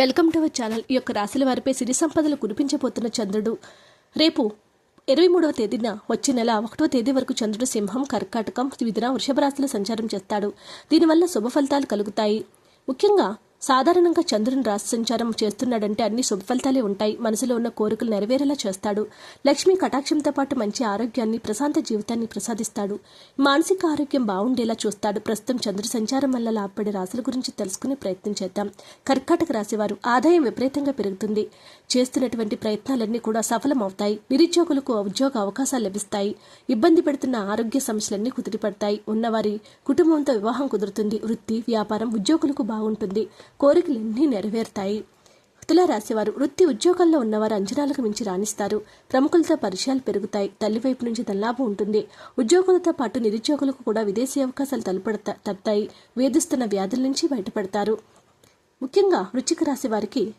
Welcome to our channel. ఈ యొక్క రాశుల వారిపై సిరి సంపదలు కురిపించబోతున్న చంద్రుడు. రేపు ఇరవై మూడవ తేదీన వచ్చే నెల ఒకటో తేదీ వరకు చంద్రుడు సింహం కర్కాటకం విధిన వృషభ రాశిలో సంచారం చేస్తాడు. దీనివల్ల శుభ ఫలితాలు కలుగుతాయి. ముఖ్యంగా సాధారణంగా చంద్రుని రాశి సంచారం చేస్తున్నాడంటే అన్ని శుభ ఫలితాలే ఉంటాయి. మనసులో ఉన్న కోరికలు నెరవేరేలా చేస్తాడు. లక్ష్మి కటాక్షంతో పాటు మంచి ఆరోగ్యాన్ని ప్రశాంత జీవితాన్ని ప్రసాదిస్తాడు. మానసిక ఆరోగ్యం బాగుండేలా చూస్తాడు. ప్రస్తుతం చంద్ర సంచారం వల్ల లాభపడే రాశుల గురించి తెలుసుకునే ప్రయత్నం చేద్దాం. కర్కాటక రాశివారు ఆదాయం విపరీతంగా పెరుగుతుంది. చేస్తున్నటువంటి ప్రయత్నాలన్నీ కూడా సఫలమవుతాయి. నిరుద్యోగులకు ఉద్యోగ అవకాశాలు లభిస్తాయి. ఇబ్బంది పెడుతున్న ఆరోగ్య సమస్యలన్నీ కుదిరిపడతాయి ఉన్నవారి కుటుంబంతో వివాహం కుదురుతుంది. వృత్తి వ్యాపారం ఉద్యోగులకు బాగుంటుంది. కోరికలన్నీ నెరవేరుతాయి. తులారాశివారు వృత్తి ఉద్యోగాల్లో ఉన్నవారు అంచనాలకు మించి రాణిస్తారు. ప్రముఖులతో పరిచయాలు పెరుగుతాయి. తల్లి వైపు నుంచి ధనలాభం ఉంటుంది. ఉద్యోగులతో పాటు నిరుద్యోగులకు కూడా విదేశీ అవకాశాలు తలపడతా తప్పుతాయి వేధిస్తున్న వ్యాధుల నుంచి బయటపడతారు. ముఖ్యంగా వృచ్చిక రాశి వారికి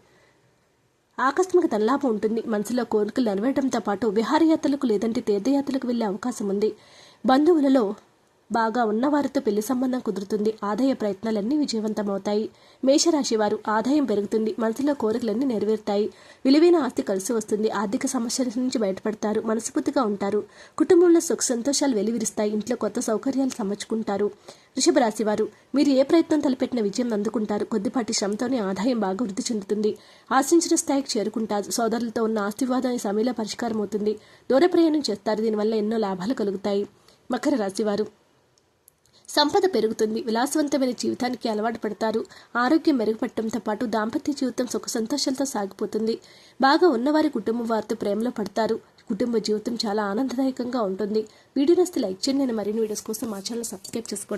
ఆకస్మిక ధనలాభం ఉంటుంది. మనసులో కోరికలు నెరవేరడంతో పాటు విహారయాత్రలకు లేదంటే తీర్థయాత్రలకు వెళ్ళే అవకాశం ఉంది. బంధువులలో బాగా ఉన్నవారితో పెళ్ళి సంబంధం కుదురుతుంది. ఆదాయ ప్రయత్నాలన్నీ విజయవంతమవుతాయి. మేషరాశి వారు ఆదాయం పెరుగుతుంది. మనసులో కోరికలన్నీ నెరవేరుతాయి. విలువైన ఆస్తి కలిసి వస్తుంది. ఆర్థిక సమస్యల నుంచి బయటపడతారు. మనస్ఫూర్తిగా ఉంటారు. కుటుంబంలో సుఖ సంతోషాలు వెలివిరుస్తాయి. ఇంట్లో కొత్త సౌకర్యాలు సమర్చుకుంటారు. వృషభ రాశి వారు మీరు ఏ ప్రయత్నం తలపెట్టిన విజయం అందుకుంటారు. కొద్దిపాటి శ్రమతోనే ఆదాయం బాగా వృద్ధి చెందుతుంది. ఆశించిన స్థాయికి చేరుకుంటారు. సోదరులతో ఉన్న ఆస్తి సమయంలో పరిష్కారం అవుతుంది దూర ప్రయాణం చేస్తారు. దీనివల్ల ఎన్నో లాభాలు కలుగుతాయి. మకర రాశి వారు సంపద పెరుగుతుంది. విలాసవంతమైన జీవితానికి అలవాటు పడతారు. ఆరోగ్యం మెరుగుపడటంతో పాటు దాంపత్య జీవితం సుఖ సంతోషాలతో సాగిపోతుంది. బాగా ఉన్నవారి కుటుంబం వారితో ప్రేమలో పడతారు. కుటుంబ జీవితం చాలా ఆనందదాయకంగా ఉంటుంది. వీడియో నస్తే లైక్ చేయండి. నేను మరిన్ని వీడియోస్ కోసం మా ఛానల్ సబ్స్క్రైబ్ చేసుకోండి.